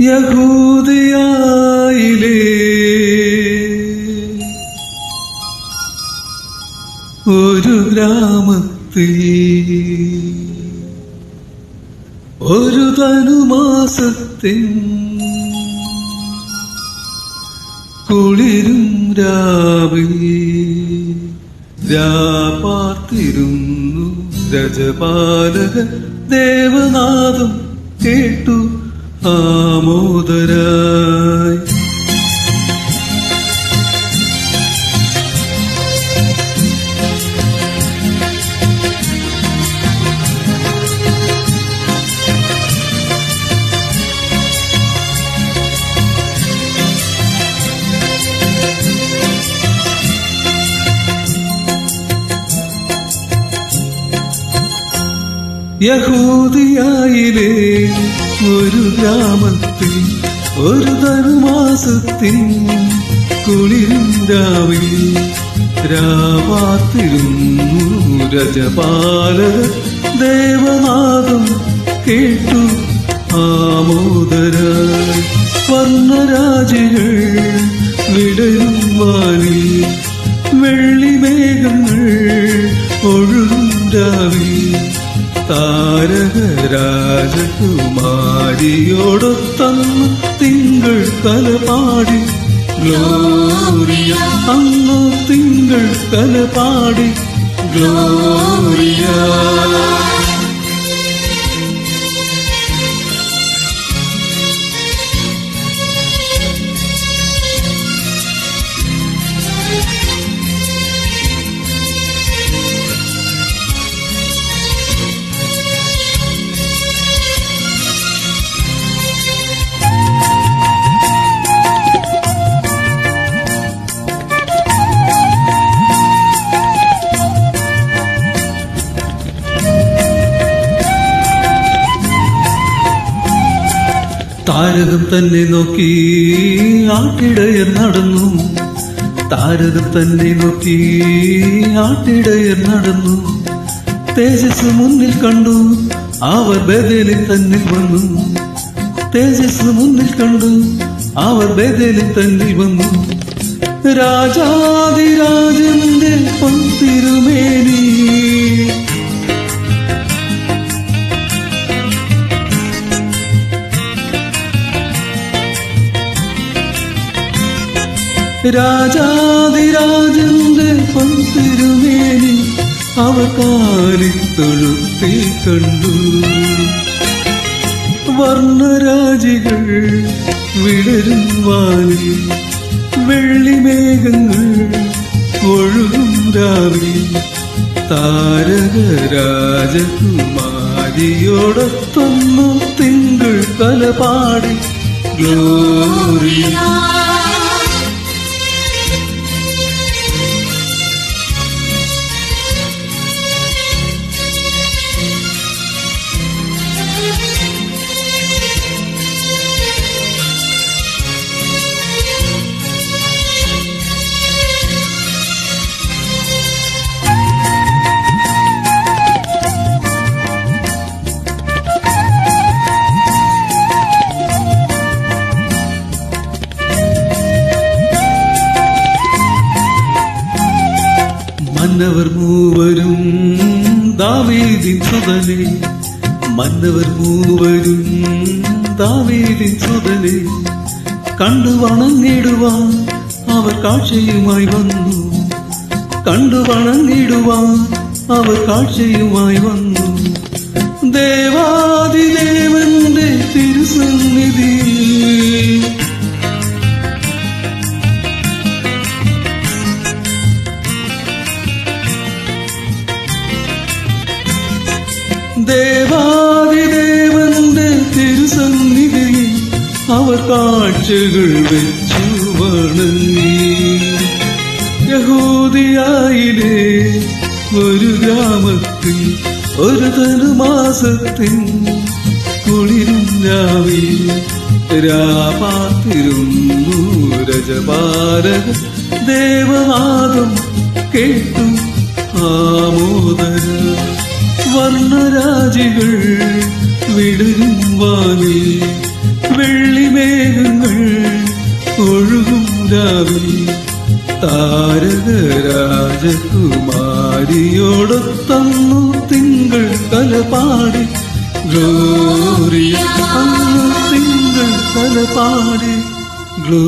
യഹൂദിയായിലേ. ഒരു ഗ്രാമത്തിൽ ഒരു തനുമാസത്തിൻ കുളിരും രാവിൽ രാപാർത്തിരുന്നു രജപാലക ദേവനാഥം കേട്ടു. ആമോദരായി യഹൂദിയായിലെ ഒരു ഗ്രാമത്തിൽ ഒരു ധനുമാസത്തിൽ കുളിരും രാവിൽ രാവാത്തിരുന്നു രജപാലക കേട്ടു ആമോദര വർണരാജികൾ വിടരും വാനിൽ വെള്ളിമേഘങ്ങൾ ഒഴുകും താരകരാജകുമാരിയോടൊത്തന്നു തിങ്കൾ കലപാടി ഗ്ലോറിയ അന്നു തിങ്കൾ കലപാടി ഗ്ലോറിയ താരകം തന്നെ നോക്കി ആട്ടിടയർ നടന്നു. താരകം തന്നെ നോക്കി ആട്ടിടയർ നടന്നു. തേജസ് മുന്നിൽ കണ്ടു അവർ ബദലിൽ തന്നിൽ വന്നു. തേജസ് മുന്നിൽ കണ്ടു അവർ ബദലിൽ തന്നിൽ വന്നു. രാജാതിരാജന്റെ പന്തിരുമേനി രാജാതിരാജന്റെ പൊന്തിരുമേനി അവർ കാലിത്തൊഴുത്തി കണ്ടു. വർണരാജികൾ വിടരും വാലി വെള്ളിമേഘങ്ങൾ ഒഴുകും രാവിൽ. താരകരാജകുമാരിയോടൊത്തൊന്നു തിങ്കൾ കലപാടി. ഗ്ലോറിയ മന്നവർ മൂവരും ദാവേദി സുതനെ മന്നവർ മൂവരും ദാവേദി സുതനെ കണ്ടു വണങ്ങിടുവാൻ അവർ കാഴ്ചയുമായി വന്നു. കണ്ടു വണങ്ങിടുവാൻ അവർ കാഴ്ചയുമായി വന്നു. ദേവാദിദേവന്റെ ദേവാദിദേവന്റെ തിരുസന്നിധിയിൽ അവർ കാഴ്ചകൾ വെച്ചു ഒരു ഗ്രാമത്തിൽ ഒരു ധനുമാസത്തിൽ കുളിരും രാവിൽ രാപാത്തിരുന്നു രജപാരക ദേവനാദം കേട്ടു ആമോദര വർണരാജികൾ വിടരും വാനിൽ. വെള്ളി വെള്ളിമേഘങ്ങൾ ഒഴുകും രാവിൽ. താരക രാജകുമാരിയോടൊത്തന്നു തിങ്കൾ കലപാടി ഗ്ലോറിയ തിങ്കൾ കലപാടി ഗ്ലോ